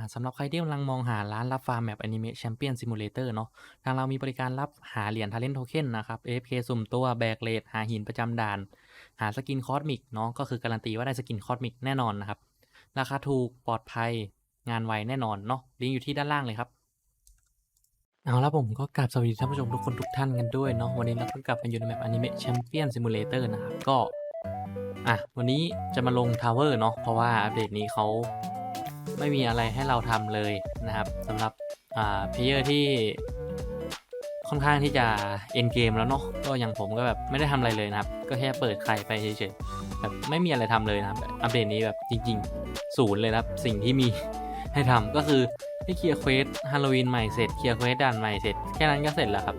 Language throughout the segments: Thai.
อ่าสำหรับใครที่กำลังมองหาร้านรับฟาร์มแมป Anime Champion Simulator เนาะทางเรามีบริการรับหาเหรียญ Talent Token นะครับ AFK สุ่มตัวแบกเลทหาหินประจำด่าน หาสกินคอสมิกเนาะก็คือการันตีว่าได้สกินคอสมิกแน่นอนนะครับ ราคาถูกปลอดภัยงานไวแน่นอนเนาะลิงก์อยู่ที่ด้านล่างเลยครับเอาละผมก็กราบสวัสดีท่านผู้ชมทุกคนทุกท่านกันด้วยเนาะวันนี้เราก็กลับมาอยู่ในแมป Anime Champion Simulator นะครับก็อะวันนี้จะมาลงทาวเวอร์เนาะเพราะว่าอัปเดตนี้เขา ไม่มีอะไรให้เราทำเลยนะครับสำหรับเพลเยอร์ที่ค่อนข้างที่จะเอ็นเกมแล้วเนาะก็อย่างผมก็แบบไม่ได้ทำอะไรเลยนะครับ ก็แค่เปิดใครไปเฉยๆแบบไม่มีอะไรทำเลยนะครับ อัปเดตนี้แบบจริงๆศูนย์เลยนะครับ สิ่งที่มีให้ทำก็คือให้เคลียร์เควสฮาโลวีนใหม่เสร็จเคลียร์เควสด่านใหม่เสร็จแค่นั้นก็เสร็จแล้วครับ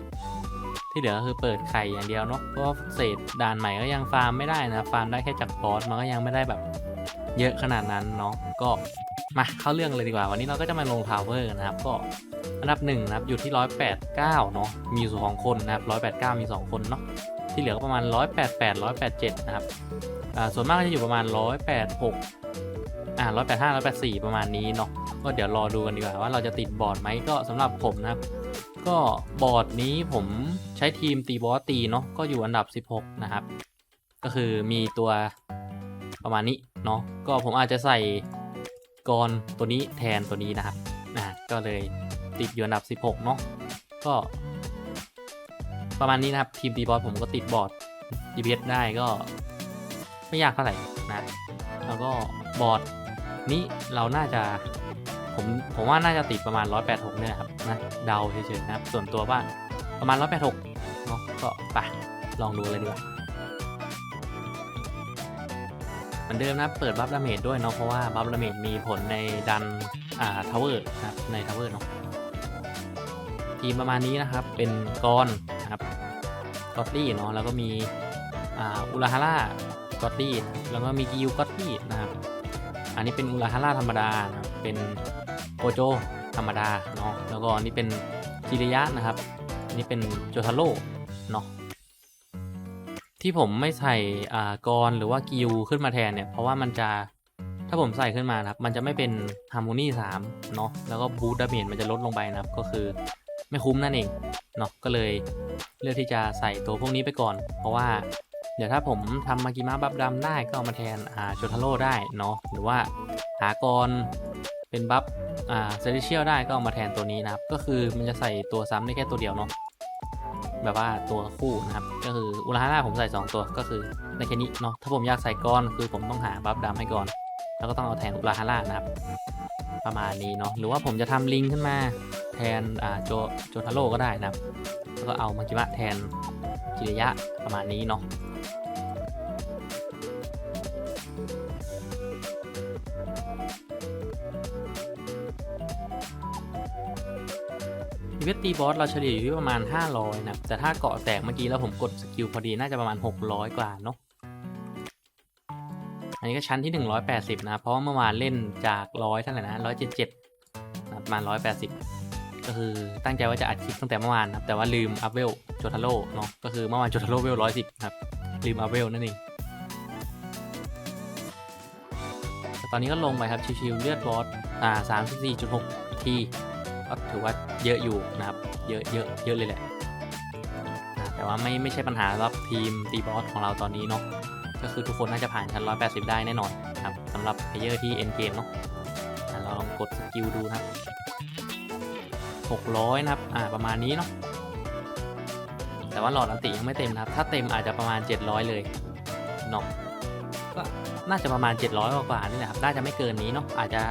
ที่เหลือก็คือเปิดไข่อย่างเดียวเนาะเพราะว่าเศษด่านใหม่ก็ยังฟาร์มไม่ได้นะฟาร์มได้แค่จากบอสมันก็ยังไม่ได้แบบเยอะขนาดนั้นเนาะก็ มาเข้าเรื่องเลยดีกว่า วันนี้เราก็จะมาลงทาวเวอร์นะครับ ก็อันดับหนึ่งนะครับอยู่ที่ร้อยแปดเก้าเนาะมีอยู่สองคนนะครับร้อยแปดเก้ามีสองคนเนาะที่เหลือก็ประมาณร้อยแปดแปดร้อยแปดเจ็ดนะครับอ่าส่วนมากก็จะอยู่ประมาณร้อยแปดหกอ่าร้อยแปดห้าร้อยแปดสี่ประมาณนี้เนาะก็เดี๋ยวรอดูกันดีกว่าว่าเราจะติดบอร์ดไหมก็สำหรับผมนะครับ ก็บอร์ดนี้ผมใช้ทีมตีบอสตีเนาะก็อยู่อันดับ16นะครับ ก็คือมีตัวประมาณนี้เนาะก็ผมอาจจะใส่ กรตัวนี้แทนตัวนี้นะครับนะก็เลยติดอยู่อันดับ 16 เนาะก็ ประมาณนี้นะครับ ทีมตีบอสผมก็ติดบอร์ด DPS ได้ก็ไม่ยากเท่าไหร่นะ แล้วก็บอร์ดนี้เราน่าจะผมผมว่าน่าจะติดประมาณ 186 เนี่ยครับนะเดาเฉยๆนะครับ ส่วนตัวว่าประมาณ 186เนาะก็ไปลองดูเลยดีกว่า มือนเดิมนะ เปิดบัฟดาเมจด้วยเนาะ เพราะว่าบัฟดาเมจมีผลในดัน อ่า ทาวเวอร์นะครับ ในทาวเวอร์เนาะ ทีมประมาณนี้นะครับ เป็นกอนนะครับกอตตี้เนาะ แล้วก็มี อ่า อุลาฮาร่ากอตตี้แล้วก็มีกิวกอตตี้นะครับ อันนี้เป็นอุลาฮาร่าธรรมดานะเป็นโกโจธรรมดาเนาะ แล้วก็อันนี้เป็นจิริยะนะครับอันนี้เป็นโจทาโร่เนาะ ที่ผมไม่ใส่อ่ากรหรือว่ากิวขึ้นมาแทนเนี่ย เพราะว่ามันจะถ้าผมใส่ขึ้นมานะครับ มันจะไม่เป็นฮาร์โมนีสามเนาะแล้วก็บูทดาเมจมันจะลดลงไปนะครับ ก็คือไม่คุ้มนั่นเองเนาะก็เลยเลือกที่จะใส่ตัวพวกนี้ไปก่อน เพราะว่าเดี๋ยวถ้าผมทำมากิมะบัฟดำได้ก็เอามาแทนอ่าโจทาโร่ได้เนาะหรือว่าหากรเป็นบัฟอ่าเซเลเชียลได้ก็เอามาแทนตัวนี้นะครับ ก็คือมันจะใส่ตัวซ้ำได้แค่ตัวเดียวเนาะ แบบว่าตัวคู่นะครับ ก็คืออุลาฮาร่าผมใส่ 2 ตัวก็คือในแค่นี้เนาะถ้าผมอยากใส่ก้อนคือผมต้องหาบัฟดำให้ก่อน แล้วก็ต้องเอาแทนอุลาฮาร่านะครับ ประมาณนี้เนาะหรือว่าผมจะทำลิงขึ้นมาแทนอ่าโจโจทาโร่ก็ได้นะครับแล้วก็เอามากิมะแทนจิริยะประมาณนี้เนาะ เวนต์ตีบอสเราเฉลี่ยอยู่ที่ประมาณ 500 นะครับ แต่ถ้าเกาะแตกเมื่อกี้แล้วผมกดสกิลพอดีน่าจะประมาณ 600 กว่าเนาะ อันนี้ก็ชั้นที่ 180 นะ เพราะว่าเมื่อวานเล่นจากร้อยเท่าไหร่นะ177นะประมาณ 180 ก็คือตั้งใจว่าจะอัดคลิปตั้งแต่เมื่อวานนะครับ แต่ว่าลืมอัพเวลโจทาโร่เนาะ ก็คือเมื่อวานโจทาโร่เวล110ครับ ลืมอัพเวลนั่นเองแต่ตอนนี้ก็ลงไปครับชิวๆเลือดบอสอ่า34.6ที ก็ถือว่าเยอะอยู่นะครับ เยอะเยอะเยอะเลยแหละ แต่ว่าไม่ไม่ใช่ปัญหาสำหรับทีมตีบอสของเราตอนนี้เนาะ ก็คือทุกคนน่าจะผ่านชั้น 180 ได้แน่นอนครับสำหรับเพลเยอร์ที่เอ็นเกมเนาะเราลองกดสกิลดูนะครับ 600 นะครับ อ่า ประมาณนี้เนาะ แต่ว่าหลอดอันติยังไม่เต็มนะครับ ถ้าเต็มอาจจะประมาณ 700 เลยเนาะ ก็น่าจะประมาณ 700 กว่าๆนี่แหละครับ น่าจะไม่เกินนี้เนาะ อาจจะ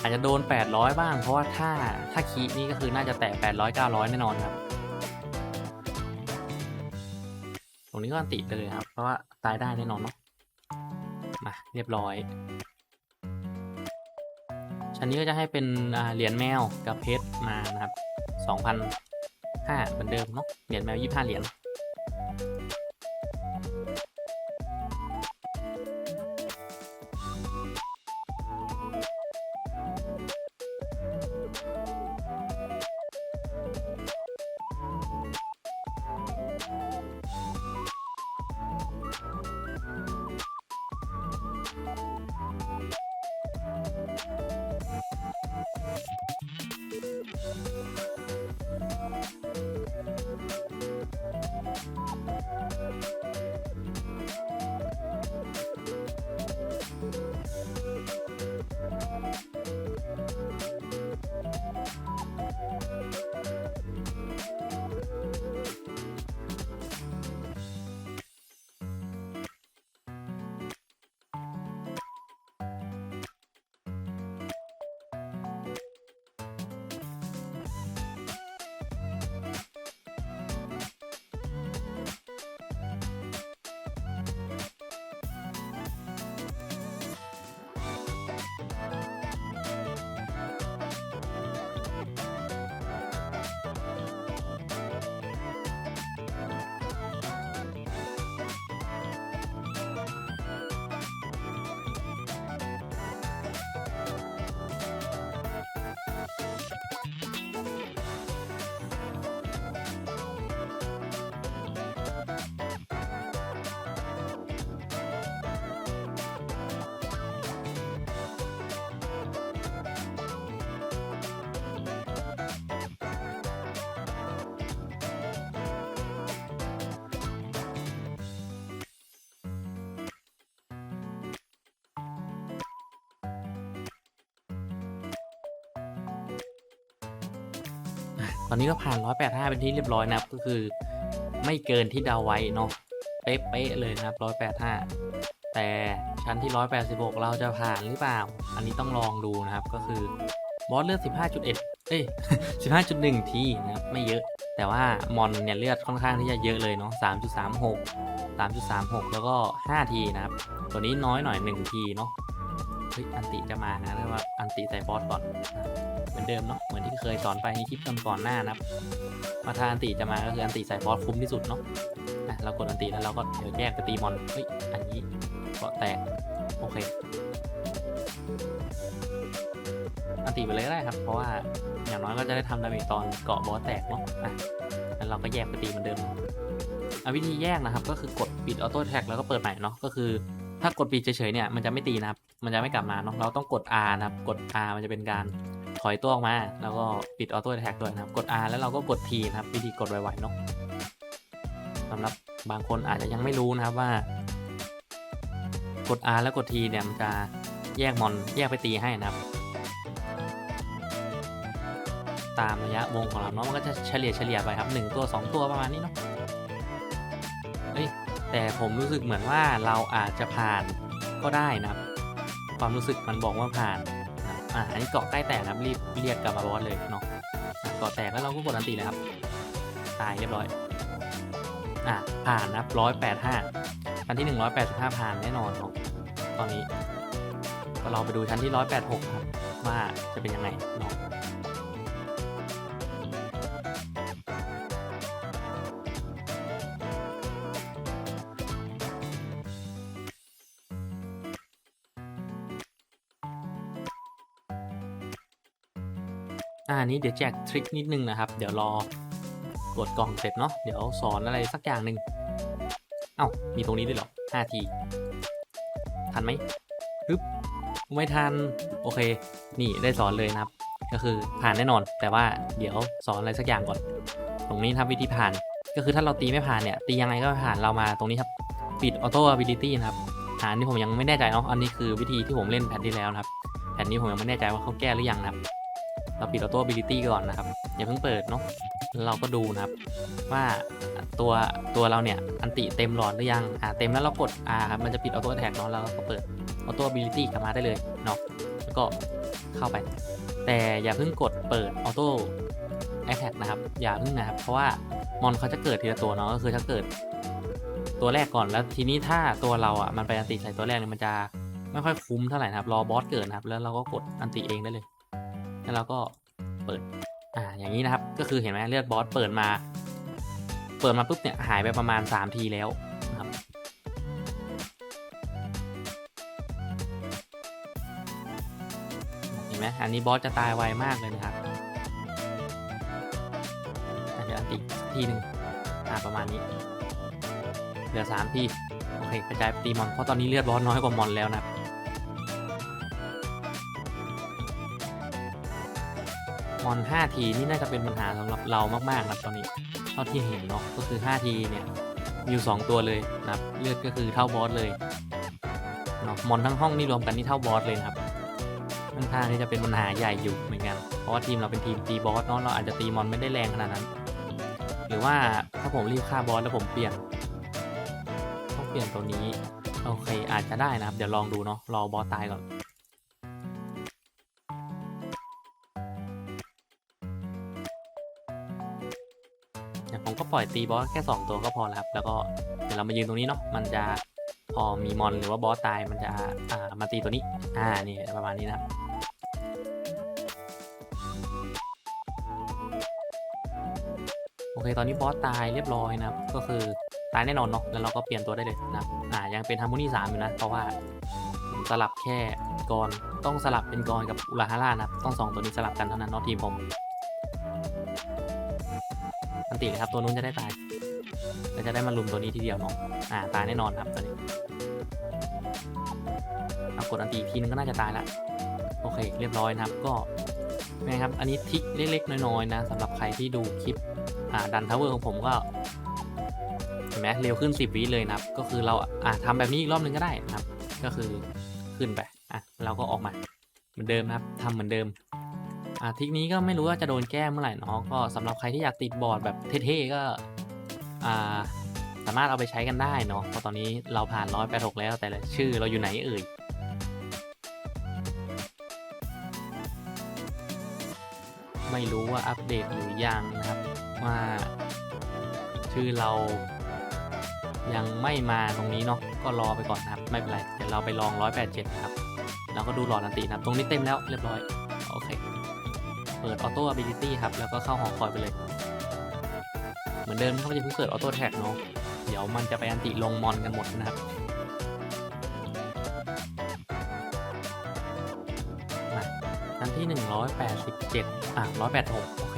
อาจจะโดน 800 บ้าง เพราะว่าถ้าถ้าคีนี่ก็คือน่าจะแตะ800 900 แน่นอนครับ ตรงนี้ก็อันติไปเลยครับ เพราะว่าตายได้แน่นอนเนาะมาเรียบร้อย ชั้นนี้ก็จะให้เป็นเหรียญแมวกับเพชรมานะครับ 2,005เหมือนเดิมเนาะเหรียญแมว 25 เหรียญ ตอนนี้ก็ผ่าน 185 เป็นที่เรียบร้อยนะครับ ก็คือไม่เกินที่เดาไว้เนาะ เป๊ะๆเลยนะครับ 185 แต่ชั้นที่ 186 เราจะผ่านหรือเปล่า อันนี้ต้องลองดูนะครับ ก็คือบอสเลือด 15.1 เอ้ย 15.1 ทีนะครับ ไม่เยอะ แต่ว่ามอนเนี่ยเลือดค่อนข้างที่จะเยอะเลยเนาะ 3.36 3.36 แล้วก็ 5 ทีนะครับ ตัวนี้น้อยหน่อย 1 ทีเนาะเฮ้ยอันติจะมานะเรียกว่าอันติใส่บอสก่อนนะ เหมือนเดิมเนาะเหมือนที่เคยสอนไปในคลิปก่อนๆหน้านะครับมาทานติจะมาก็คืออันติใส่บอสคุ้มที่สุดเนาะอะเรากดอันติแล้วเราก็เดี๋ยวแยกไปตีมอนเฮ้ยอันนี้เกาะแตกโอเคอันติไปเลยก็ได้ครับ เพราะว่าอย่างน้อยก็จะได้ทำดาเมจตอนเกาะบอสแตกเนาะอะแล้วเราก็แยกไปตีเหมือนเดิมอะวิธีแยกนะครับ ก็คือกดปิดออโต้แท็กแล้วก็เปิดใหม่เนาะก็คือถ้ากดปิดเฉยๆเนี่ยมันจะไม่ตีนะครับ มันจะไม่กลับมาเนาะเราต้องกด R นะครับ กด R มันจะเป็นการ ถอยตัวออกมา แล้วก็ปิดออโต้แท็กด้วยนะครับ กด R แล้วเราก็กด T นะครับ วิธีกดไวๆเนาะสำหรับบางคนอาจจะยังไม่รู้นะครับว่า กด R แล้วกด T เนี่ยมันจะแยกมอนแยกไปตีให้นะครับ ตามระยะวงของเราเนาะมันก็จะเฉลี่ยเฉลี่ยไปครับหนึ่งตัวสองตัวประมาณนี้เนาะเอ้ยแต่ผมรู้สึกเหมือนว่าเราอาจจะผ่านก็ได้นะครับ ความรู้สึกมันบอกว่าผ่าน อ่าอันนี้เกาะใกล้แตกนะครับรีบเรียกกลับมาบอสเลยเนาะเกาะแตกแล้วเราก็กดอันตีเลยครับ ตายเรียบร้อย อะผ่านนะครับร้อยแปดห้าชั้นที่หนึ่งร้อยแปดสิบห้าผ่านแน่นอนเนาะตอนนี้ ก็เราไปดูชั้นที่ร้อยแปดหกครับว่าจะเป็นยังไงเนาะ อ่านี้เดี๋ยวแจกทริคนิดนึงนะครับ เดี๋ยวรอกดกล่องเสร็จเนาะเดี๋ยวสอนอะไรสักอย่างหนึ่งเอ้ามีตรงนี้ด้วยเหรอ5ทีทันไหมปึ๊บไม่ทัน โอเค นี่ได้สอนเลยนะครับ ก็คือผ่านแน่นอน แต่ว่าเดี๋ยวสอนอะไรสักอย่างก่อน ตรงนี้ครับวิธีผ่าน ก็คือถ้าเราตีไม่ผ่านเนี่ย ตียังไงก็ผ่านเรามาตรงนี้ครับ ปิดออโต้ ability นะครับอ่านนี้ผมยังไม่แน่ใจเนาะ อันนี้คือวิธีที่ผมเล่นแพทที่แล้วนะครับ แพทนี้ผมยังไม่แน่ใจว่าเขาแก้หรือยังนะครับ เราปิดออโต้ ability ก่อนนะครับ อย่าเพิ่งเปิดเนาะเราก็ดูนะครับ ว่าตัวตัวเราเนี่ย อันติเต็มหลอดหรือยัง อ่าเต็มแล้วเรากด R ครับ มันจะปิดออโต้แท็กเนาะแล้วเราก็เปิดออโต้ ability กลับมาได้เลยเนาะแล้วก็เข้าไป แต่อย่าเพิ่งกดเปิดออโต้แอ t แท็กนะครับ อย่าเพิ่งนะครับ เพราะว่ามอนเขาจะเกิดทีละตัวเนาะก็คือถ้าเกิดตัวแรกก่อนแล้วทีนี้ถ้าตัวเราอะมันไปอันติใส่ตัวแรกเนี่ยมันจะไม่ค่อยคุ้มเท่าไหร่นะครับรอบอสเกิดนะครับ แล้วเราก็กดอันติเองได้เลย แล้วเราก็เปิดอ่าอย่างนี้นะครับ ก็คือเห็นไหมเลือดบอสเปิดมา เปิดมาปุ๊บเนี่ยหายไปประมาณ 3 ทีแล้วนะครับเห็นไหมอันนี้บอสจะตายไวมากเลยนะครับอาจจะอันติสักทีหนึ่งอ่าประมาณนี้เหลือ3ทีโอเคกระจายไปตีมอนเพราะตอนนี้เลือดบอสน้อยกว่ามอนแล้วนะครับ มอน 5 ทีนี่น่าจะเป็นปัญหาสำหรับเรามากๆนะครับตอนนี้เท่าที่เห็นเนาะก็คือ 5 ทีเนี่ยมีอยู่ 2 ตัวเลยนะครับเลือดก็คือเท่าบอสเลยเนาะมอนทั้งห้องนี่รวมกันนี่เท่าบอสเลยนะครับค่อนข้างที่จะเป็นปัญหาใหญ่อยู่เหมือนกันเพราะว่าทีมเราเป็นทีมตีบอสเนาะเราอาจจะตีมอนไม่ได้แรงขนาดนั้น หรือว่าถ้าผมรีบฆ่าบอสแล้วผมเปลี่ยนต้องเปลี่ยนตัวนี้โอเคอาจจะได้นะครับ เดี๋ยวลองดูเนาะรอบอสตายก่อน เดี๋ยผมก็ปล่อยตีบอสแค่ 2 ตัวก็พอแล้วครับ แล้วก็เดี๋ยวเรามายืนตรงนี้เนาะ มันจะพอมีมอนหรือว่าบอสตาย มันจะอ่ามาตีตัวนี้ อ่า นี่ประมาณนี้นะครับโอเค ตอนนี้บอสตายเรียบร้อยนะครับ ก็คือตายแน่นอนเนาะ แล้วเราก็เปลี่ยนตัวได้เลยนะอ่า ยังเป็นฮาร์โมนีสามอยู่นะ เพราะว่าสลับแค่กรต้องสลับเป็นกรกับอุลาฮาร่านะครับ ต้องสองตัวนี้สลับกันเท่านั้นเนาะทีมผม ติเลยครับตัวนู้นจะได้ตายแล้วจะได้มาลุมตัวนี้ทีเดียวเนาะอ่าตายแน่นอนครับตัวนี้เอากดอันตีทีนึงก็น่าจะตายล้วโอเค เรียบร้อยนะครับก็นไงครับอันนี้ทิกเล็กๆน้อยๆนะสำหรับใครที่ดูคลิปอ่าดันทาวเวอร์ของผมก็เห็นไหมเร็วขึ้น 10 วิเลยนะครับ ก็คือเราอ่าทำแบบนี้อีกรอบนึงก็ได้นะครับ ก็คือขึ้นไปอะเราก็ออกมาเหมือนเดิมนะครับทำเหมือนเดิม อ่าทิกนี้ก็ไม่รู้ว่าจะโดนแก้เมื่อไหร่เนาะก็สำหรับใครที่อยากติดบอร์ดแบบเท่ๆก็อ่าสามารถเอาไปใช้กันได้เนาะเพราะตอนนี้เราผ่านร้อยแปดหกแล้วแต่ละชื่อเราอยู่ไหนเอ่ยไม่รู้ว่าอัปเดตหรือยังนะครับว่าชื่อเรายังไม่มาตรงนี้เนาะก็รอไปก่อนนะครับ ไม่เป็นไร เดี๋ยวเราไปลอง 187 นะครับ แล้วก็ดูหลอดอันตินะครับ ตรงนี้เต็มแล้วเรียบร้อย เปิดออโต้ ability ครับ แล้วก็เข้าหอคอยไปเลย เหมือนเดิมนะครับจะเพิ่งเปิดออโต้แท็กเนาะ เดี๋ยวมันจะไปอันติลงมอนกันหมดนะครับมาอันที่ 187 อะ 186 โอเค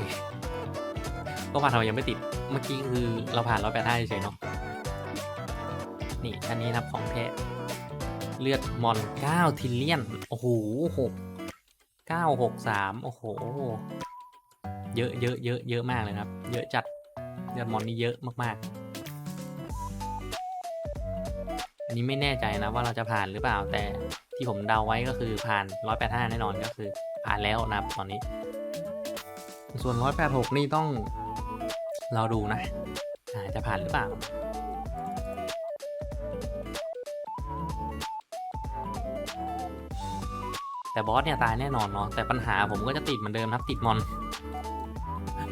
ก็ว่าเรายังไม่ติด เมื่อกี้คือเราผ่าน 185เฉยเนาะ นี่อันนี้นะครับของแท้เลือดมอน 9 ทิลเลียน โอ้โห 9 6 3โอ้โห เยอะเยอะเยอะเยอะมากเลยครับ เยอะจัดเลือดมอนนี่เยอะมากๆ อันนี้ไม่แน่ใจนะว่าเราจะผ่านหรือเปล่า แต่ที่ผมเดาไว้ก็คือผ่าน 185 แน่นอนก็คือผ่านแล้วนะครับตอนนี้ ส่วน 186 นี่ต้องเราดูนะอาจะผ่านหรือเปล่า แต่บอสเนี่ยตายแน่นอนเนาะแต่ปัญหาผมก็จะติดเหมือนเดิมครับติดมอน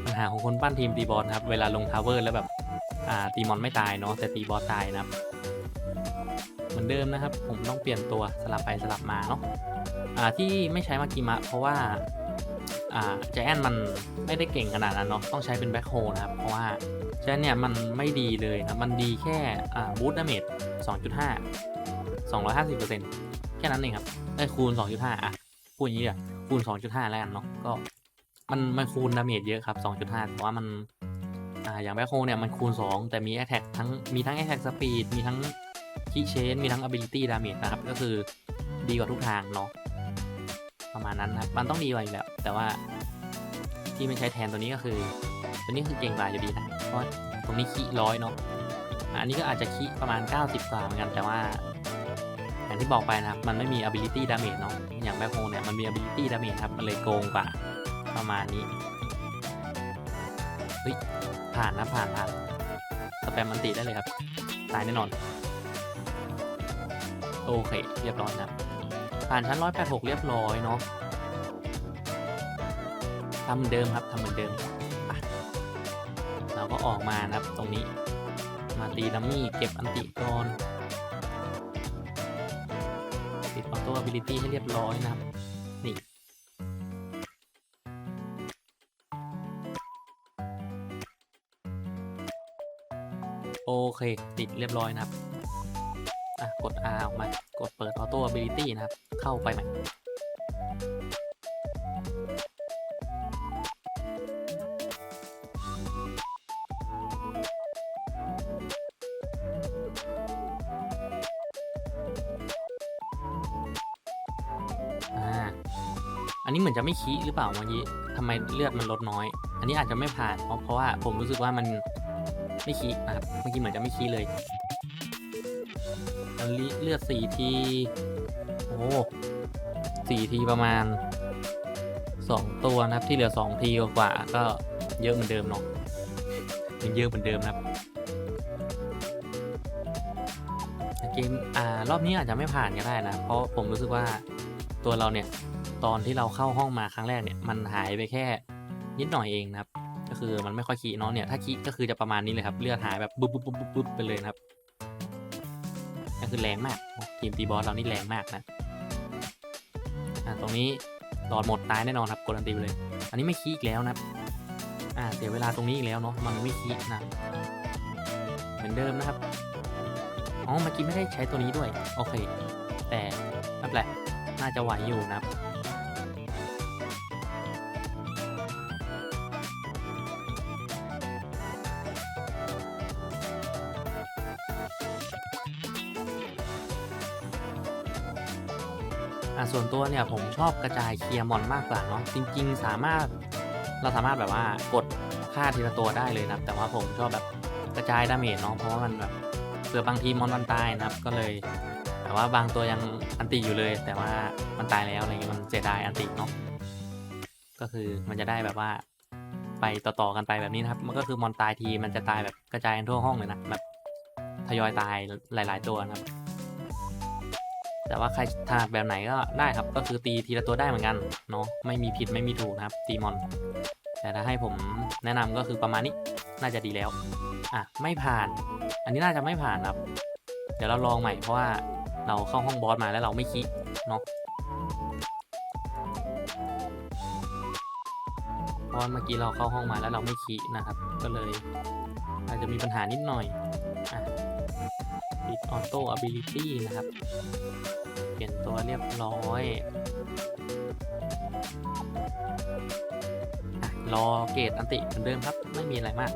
ปัญหาของคนปั้นทีมตีบอสครับเวลาลงทาวเวอร์แล้วแบบอ่าตีมอนไม่ตายเนาะแต่ตีบอสตายนะครับเหมือนเดิมนะครับ ผมต้องเปลี่ยนตัวสลับไปสลับมาเนาะอ่าที่ไม่ใช้มากิมะเพราะว่าอ่าแจนมันไม่ได้เก่งขนาดนั้นเนาะต้องใช้เป็นแบ็คโฮนะครับเพราะว่าแจนเนี่ยมันไม่ดีเลยนะมันดีแค่อ่าบูตดาเมจ2.5 250%แค่นั้นเองครับ ได้คูณ2.5อะพูดอย่างนี้เดี๋ยวคูณ2.5แล้วกันเนาะก็ มันมันคูณดาเมจเยอะครับ2.5แต่ว่ามันอ่าอย่างแบ็คโฮเนี่ยมันคูณ2แต่มี Attack ทั้งมีทั้ง Attack Speed มีทั้งคีเชนมีทั้ง Ability Damage นะครับ ก็คือดีกว่าทุกทางเนาะประมาณนั้นนะครับมันต้องดีกว่าอยู่แล้ว แต่ว่าที่ไม่ใช้แทนตัวนี้ก็คือ ตัวนี้คือเก่งกว่าอยู่ดีนะเพราะตรงนี้คีร้อยเนาะอันนี้ก็อาจจะคีประมาณ 90กว่าเหมือนกันแต่ว่า ที่บอกไปนะครับ มันไม่มี ability damage เนาะอย่างแบ็คโฮเนี่ยมันมี ability damage ครับ มันเลยโกงกว่าประมาณนี้เฮ้ยผ่านนะผ่านผ่านสแปมมันติได้เลยครับ ตายแน่นอน โอเค เรียบร้อยนะผ่านชั้น186เรียบร้อยเนาะทำเหมือนเดิมครับทำเหมือนเดิมเราก็ออกมานะครับตรงนี้ มาตีดัมมี่เก็บอันติก่อน ติดออโต้ ability ให้เรียบร้อยนะครับ นี่ โอเค ติดเรียบร้อยนะครับ อะ กด R ออกมา กดเปิดออโต้ ability นะครับ เข้าไปใหม่ มือนจะไม่คีหรือเปล่าเมื่อกี้ทำไมเลือดมันลดน้อย อันนี้อาจจะไม่ผ่าน เพราะเพราะว่าผมรู้สึกว่ามันไม่คีนะครับเมื่อกี้เหมือนจะไม่คีเลยเลือดสี่ทีโอ้สี่ทีประมาณสองตัวนะครับที่เหลือสองทีกว่าก็เยอะเหมือนเดิมเนาะยังเยอะเหมือนเดิมนะครับเกมอ่ารอบนี้อาจจะไม่ผ่านก็ได้นะ เพราะผมรู้สึกว่าตัวเราเนี่ย ตอนที่เราเข้าห้องมาครั้งแรกเนี่ยมันหายไปแค่นิดหน่อยเองนะครับ ก็คือมันไม่ค่อยคีเนาะเนี่ยถ้าคีก็คือจะประมาณนี้เลยครับเลือดหายแบบปุ๊บปุ๊บปุ๊บปุ๊บปุ๊บไปเลยครับก็คือแรงมากทีมตีบอสเรานี่แรงมากนะอ่าตรงนี้หลอดหมดตายแน่นอนครับกดอันตีไปเลย อันนี้ไม่คีอีกแล้วนะอ่าเสียเวลาตรงนี้อีกแล้วเนาะมันไม่คีนะเหมือนเดิมนะครับอ๋อเมื่อกี้ไม่ได้ใช้ตัวนี้ด้วยโอเค แต่ไม่เป็นไรน่าจะไหวอยู่นะครับ ตัวเนี่ยผมชอบกระจายเคลียร์มอนมากกว่าเนาะจริง ๆ สามารถเราสามารถแบบว่ากดฆ่าทีละตัวได้เลยนะแต่ว่าผมชอบแบบกระจายดาเมจเนาะเพราะว่ามันแบบเผื่อบางทีมอนมันตายนะครับก็เลย แต่ว่าบางตัวยังอันติอยู่เลย แต่ว่ามันตายแล้วอะไรเงี้ยมันเสียดายอันติเนาะก็คือมันจะได้แบบว่าไปต่อๆกันไปแบบนี้นะครับมันก็คือมอนตายทีมันจะตายแบบกระจายทั่วห้องเลยนะแบบทยอยตายหลาย ๆ ตัวนะครับ แต่ว่าใครถนัดแบบไหนก็ได้ครับ ก็คือตีทีละตัวได้เหมือนกันเนาะไม่มีผิดไม่มีถูกนะครับ ตีมอน แต่ถ้าให้ผมแนะนำก็คือประมาณนี้น่าจะดีแล้วอะไม่ผ่าน อันนี้น่าจะไม่ผ่านครับ เดี๋ยวเราลองใหม่เพราะว่าเราเข้าห้องบอสมาแล้วเราไม่คิดเนาะเพราะเมื่อกี้เราเข้าห้องมาแล้วเราไม่คิดนะครับ ก็เลยอาจจะมีปัญหานิดหน่อยอะปิดออโต้ ability นะครับ ลี่ยนตัวเรียบร้อยรอเกตอันติเหมือนเดิมครับ ไม่มีอะไรมาก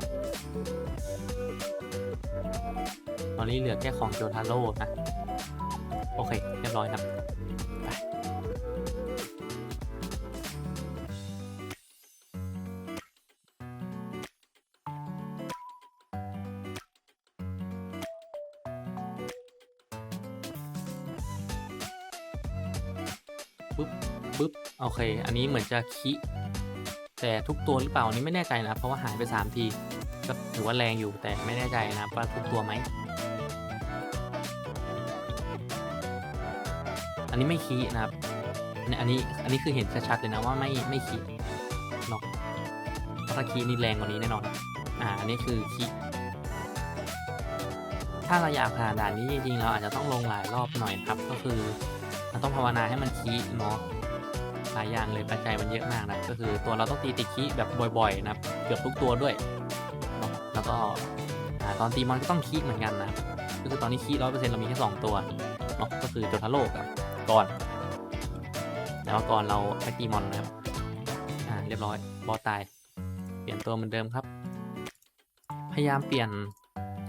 ตอนนี้เหลือแค่ของโจทาโร่นะ โอเค เรียบร้อยครับไปปึ๊บ อันนี้เหมือนจะคิ แต่ทุกตัวหรือเปล่าอันนี้ไม่แน่ใจนะเพราะว่าหายไป 3 ทีก็ถือว่าแรงอยู่แต่ไม่แน่ใจนะว่าทุกตัวไหม อันนี้ไม่คีนะครับเนี่ยอันนี้อันนี้คือเห็นชัดๆเลยนะว่าไม่ไม่คีเนาะถ้าคีนี่แรงกว่านี้แน่นอนอ่าอันนี้คือคีถ้าเราอยากผ่านด่านนี้จริงๆเราอาจจะต้องลงหลายรอบหน่อยครับ ก็คือเราต้องภาวนาให้มันคีเนาะ หลายอย่างเลยปัจจัยมันเยอะมากนะก็คือตัวเราต้องตีติคิแบบบ่อยๆนะเกือบทุกตัวด้วยเนาะแล้วก็ตอนตีมันก็ต้องคีเหมือนกันนะก็คือตอนนี้คีร้อยเปอร์เซ็นต์เรามีแค่สองตัวเนาะก็คือโจทาโร่กับก่อนแต่ว่าก่อนเราไปตีมอนนะครับอ่าเรียบร้อยบอตาย เปลี่ยนตัวเหมือนเดิมครับ พยายามเปลี่ยน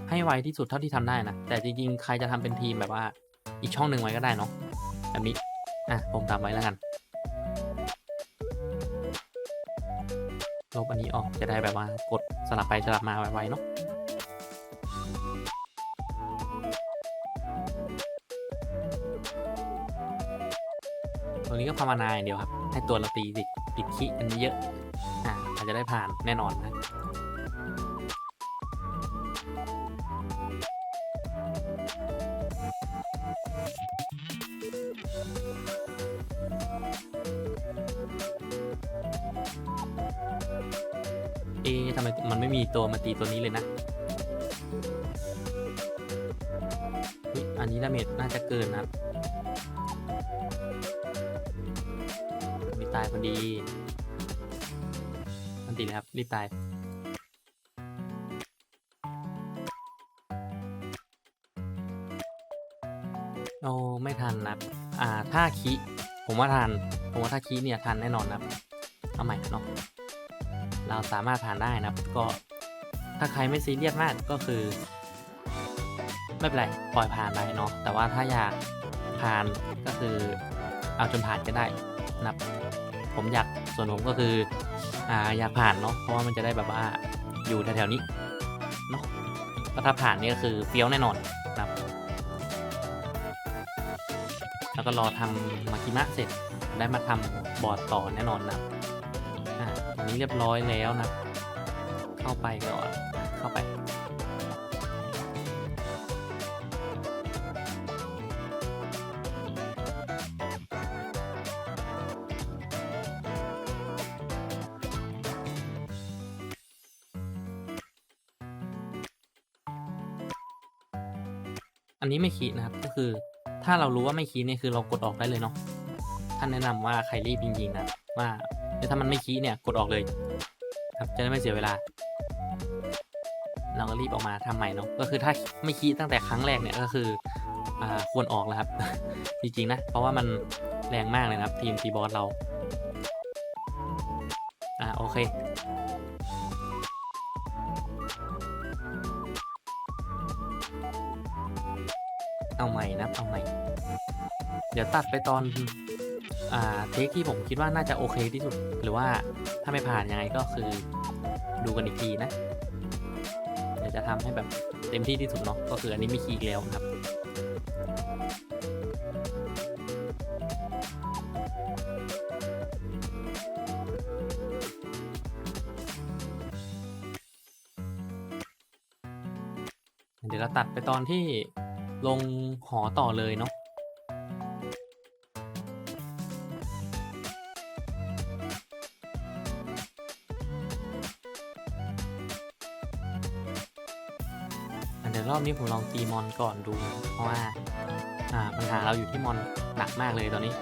ให้ไวที่สุดเท่าที่ทำได้นะ แต่จริงๆ ใครจะทำเป็นทีมแบบว่า อีกช่องหนึ่งไว้ก็ได้เนาะแบบนี้ อะ ผมทำไว้แล้วกัน ลบอันนี้ออกจะได้แบบว่ากดสลับไปสลับมาไวๆเนาะตรงนี้ก็ภาวนาอย่างเดียวครับ ให้ตัวเราตีติดปิดขี้กันเยอะ อ่าอาจจะได้ผ่านแน่นอนนะ มีตัวมาตีตัวนี้เลยนะอันนี้ดาเมจน่าจะเกินนะครับมีตายพอดีมันติดเลยครับ รีบตายโอ้ไม่ทันนะครับอ่าถ้าคิ ผมว่าทัน ผมว่าถ้าคิเนี่ยทันแน่นอนนะครับเอาใหม่เนาะ เราสามารถผ่านได้นะครับ ก็ถ้าใครไม่ซีเรียสมากก็คือ ไม่เป็นไรปล่อยผ่านไปเนาะแต่ว่าถ้าอยากผ่านก็คือเอาจนผ่านก็ได้นะครับผมอยากส่วนผมก็คืออ่าอยากผ่านเนาะเพราะว่ามันจะได้แบบว่าอยู่แถวๆนี้เนาะก็ถ้าผ่านนี่ก็คือเฟี้ยวแน่นอนนะครับ แล้วก็รอทำมากิมะเสร็จได้มาทำบอร์ดต่อแน่นอนนะครับ เรียบร้อยแล้วนะ เข้าไปก่อน เข้าไป อันนี้ไม่คีนะครับ ก็คือถ้าเรารู้ว่าไม่คีเนี่ยคือเรากดออกได้เลยเนาะ ท่านแนะนำว่าใครรีบจริงๆนะว่า ถ้ามันไม่คีย์เนี่ยกดออกเลย ครับจะได้ไม่เสียเวลา เราก็รีบออกมาทำใหม่เนาะก็คือถ้าไม่คีย์ตั้งแต่ครั้งแรกเนี่ยก็คืออ่าควรออกแล้วครับ จริงๆนะ เพราะว่ามันแรงมากเลยนะครับ ทีมทีบอสเรา อ่าโอเคเอาใหม่นะเอาใหม่ เดี๋ยวตัดไปตอน เทคที่ผมคิดว่าน่าจะโอเคที่สุด หรือว่าถ้าไม่ผ่านยังไงก็คือดูกันอีกทีนะ เดี๋ยวจะทำให้แบบเต็มที่ที่สุดเนาะ ก็คืออันนี้ไม่คีย์แล้วครับเดี๋ยวเราตัดไปตอนที่ลงหอต่อเลยเนาะ อะเดี๋ยวรอบนี้ผมลองตีมอนก่อนดูเพราะว่าอ่าปัญหาเราอยู่ที่มอนหนักมากเลยตอนนี้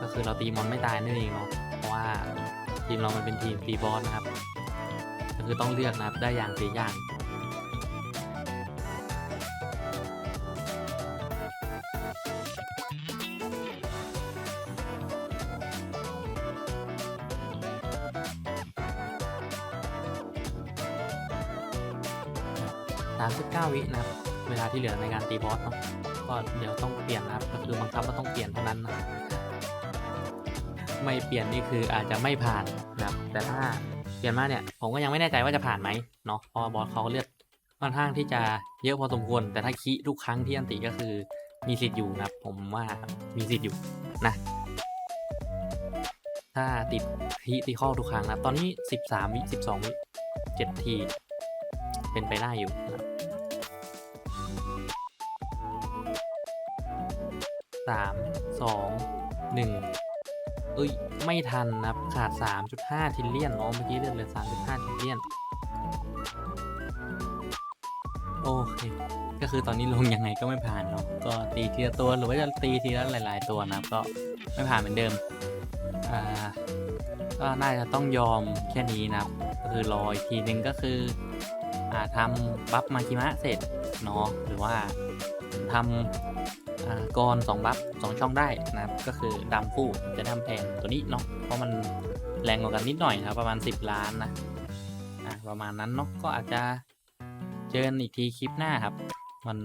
ก็คือเราตีมอนไม่ตายนั่นเองเนาะเพราะว่าทีมเรามันเป็นทีมตีบอสนะครับก็คือต้องเลือกนะครับได้อย่างเสียอย่าง ที่เหลือในการตีบอสเนาะก็เดี๋ยวต้องเปลี่ยนนะครับก็คือบังคับว่าต้องเปลี่ยนเท่านั้นนะไม่เปลี่ยนนี่คืออาจจะไม่ผ่านนะครับ แต่ถ้าเปลี่ยนมาเนี่ยผมก็ยังไม่แน่ใจว่าจะผ่านไหมเนาะเพราะบอสเขาเลือดค่อนข้างที่จะเยอะพอสมควร แต่ถ้าคีทุกครั้งที่อันติก็คือมีสิทธิ์อยู่นะครับ ผมว่ามีสิทธิ์อยู่นะ ถ้าติดคีตีข้อทุกครั้งนะตอนนี้ 13 วิ 12 วิ7ที เป็นไปได้อยู่นะครับ สามสองหนึ่งเอ้ย ไม่ทันนะขาด 3.5ทิลเลียนเนาะเมื่อกี้เลือดเหลือ3.5ทิลเลียน โอเค ก็คือตอนนี้ลงยังไงก็ไม่ผ่านเนาะก็ตีทีละตัวหรือว่าจะตีทีละหลาย ๆ ตัวนะก็ไม่ผ่านเหมือนเดิมอ่าก็น่าจะต้องยอมแค่นี้นะก็คือรออีกทีนึงก็คืออ่าทำบัฟมาคิมะเสร็จเนาะหรือว่าทำ กรสองบัฟสองช่องได้นะครับ ก็คือดำคู่จะทำแพงตัวนี้เนาะเพราะมันแรงกว่ากันนิดหน่อยครับ ประมาณ 10 ล้านนะอ่าประมาณนั้นเนาะก็อาจจะเจอกันอีกทีคลิปหน้าครับ มัน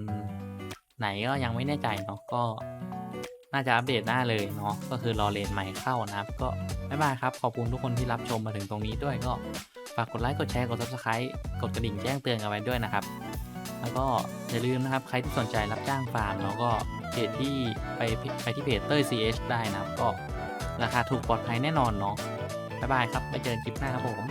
ไหนก็ยังไม่แน่ใจเนาะก็น่าจะอัปเดตหน้าเลยเนาะก็คือรอเลนใหม่เข้านะครับ ก็บ๊ายบายครับ ขอบคุณทุกคนที่รับชมมาถึงตรงนี้ด้วยก็ฝากกดไลค์กดแชร์กด subscribe กดกระดิ่งแจ้งเตือนกันไว้ด้วยนะครับ แล้วก็อย่าลืมนะครับ ใครที่สนใจรับจ้างฟาร์มแล้วก็เพจที่ไปไปที่เพจเต้ย CH ได้นะครับ ก็ราคาถูกปลอดภัยแน่นอนเนาะบ๊ายบายครับไปเจอกันคลิปหน้าครับผม